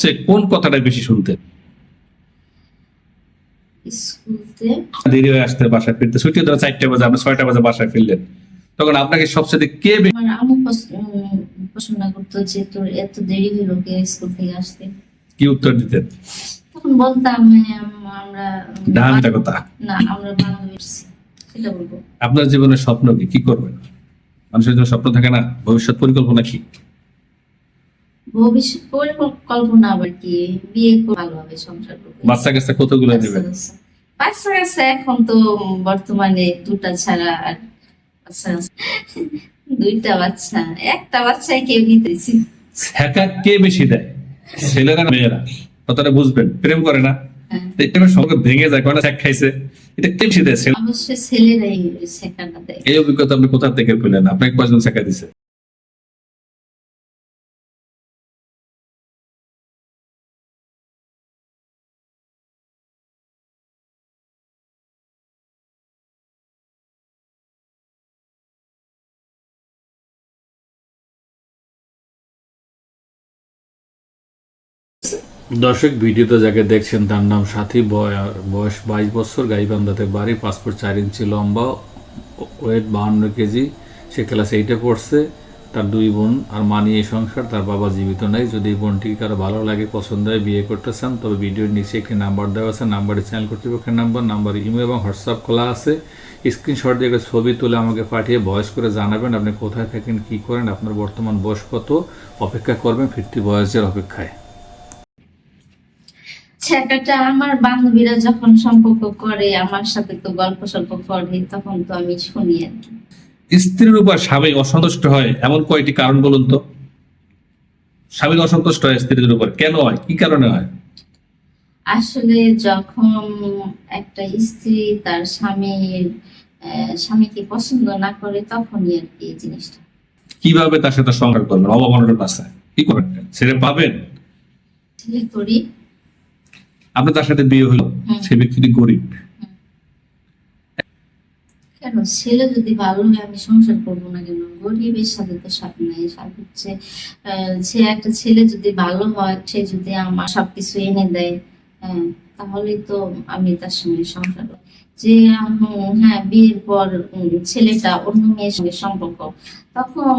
সবচেয়ে কোন কথাটা বেশি শুনতেন দেরি হয়ে আসতে বাসায় ফিরতে। ছুটি ধরো চারটে বাজে আপনি ছয়টা বাজে বাসায় ফিরলেন। তখন আপনাকে সবচেয়ে কে আমার করতো যে তোর এত দেরি হলো কে স্কুল থেকে আসতে? কি উত্তর দিতেন? তখন বলতাম হ্যাঁ, আমরা কথা। না আমরা বান্ধবী সেটা বলব। আপনার জীবনের স্বপ্ন কি? কি করবেন? মানুষের জন্য স্বপ্ন থাকে না ভবিষ্যৎ পরিকল্পনা কি? ভবিষ্যৎ পরিকল্পনা আবার কি? বিয়ে করে ভালোভাবে সংসার বাচ্চা কাচ্চা কতগুলো বাচ্চা কাচ্চা। এখন তো বর্তমানে দুটা ছাড়া আর দুইটা বাচ্চা একটা বাচ্চাই কেউ নিতেছি কে বেশি দেয়? ছেলেরা মেয়েরা? কথাটা বুঝবেন প্রেম করে না? হ্যাঁ। এটা সম্পর্ক ভেঙে যায় কারণ খাইছে? এটা কে বেশি দেয়? অবশ্যই ছেলেরাই শেখাটা দেয়। এই অভিজ্ঞতা আপনি কোথা থেকে পেলেন? আপনাকে কয়জন শেখা দিছে? দর্শক, ভিডিওতে যাকে দেখছেন তার নাম সাথী, বয়- বয়স বাইশ বছর, গাইবান্ধাতে বাড়ি, পাসপোর্ট চার ইঞ্চি লম্বা, ওয়েট বাহান্ন কেজি, সে ক্লাস এইটে পড়ছে, তার দুই বোন আর মা এই সংসার, তার বাবা জীবিত নাই। যদি এই বোনটিকে কারও ভালো লাগে, পছন্দ হয়, বিয়ে করতে চান, তবে ভিডিওর নিচে একটি নাম্বার দেওয়া আছে। নাম্বারে চ্যানেল কর্তৃপক্ষের নাম্বার নাম্বার, ইমেল এবং হোয়াটসঅ্যাপ খোলা আছে। স্ক্রিনশট দিয়ে একটা ছবি তুলে আমাকে পাঠিয়ে ভয়েস করে জানাবেন, আপনি কোথায় থাকেন, কী করেন, আপনার বর্তমান বয়স কত, অপেক্ষা করবেন, ফিরতি বয়সের অপেক্ষায়। ছেলেটা আমার বান্ধবীরা যখন সম্পর্ক করে আমার সাথে তো গল্প সল্প করে তখন তো আমি শুনি আর কি। স্ত্রীর উপর স্বামী অসন্তুষ্ট হয় এমন কয়টি কারণ বলুন তো? স্বামী অসন্তুষ্ট হয় স্ত্রীদের উপর। কেন হয়? কি কারণে হয়? আসলে যখন একটা স্ত্রী তার স্বামীর স্বামীকে পছন্দ না করে তখনই আর কি এই জিনিসটা। কীভাবে তার সাথে সংসার করবেন? অভাব অনটন আছে কি করবেন ছেড়ে পাবেন? ছেলে করি আপনি তার সাথে বিয়ে হলো সে ব্যক্তি গরিব। কেন? ছেলে যদি ভালো হয় আমি সংসার করব না কেন? গরিবের সাথে তো সাথ নাই সাথ হচ্ছে সে একটা ছেলে যদি ভালো হয় সে যদি আমার সবকিছু এনে দেয় হ্যাঁ তাহলেই তো আমি তার সঙ্গে সংসার। যে হ্যাঁ বিয়ের পর ছেলেটা অন্য মেয়ের সঙ্গে সম্পর্ক তখন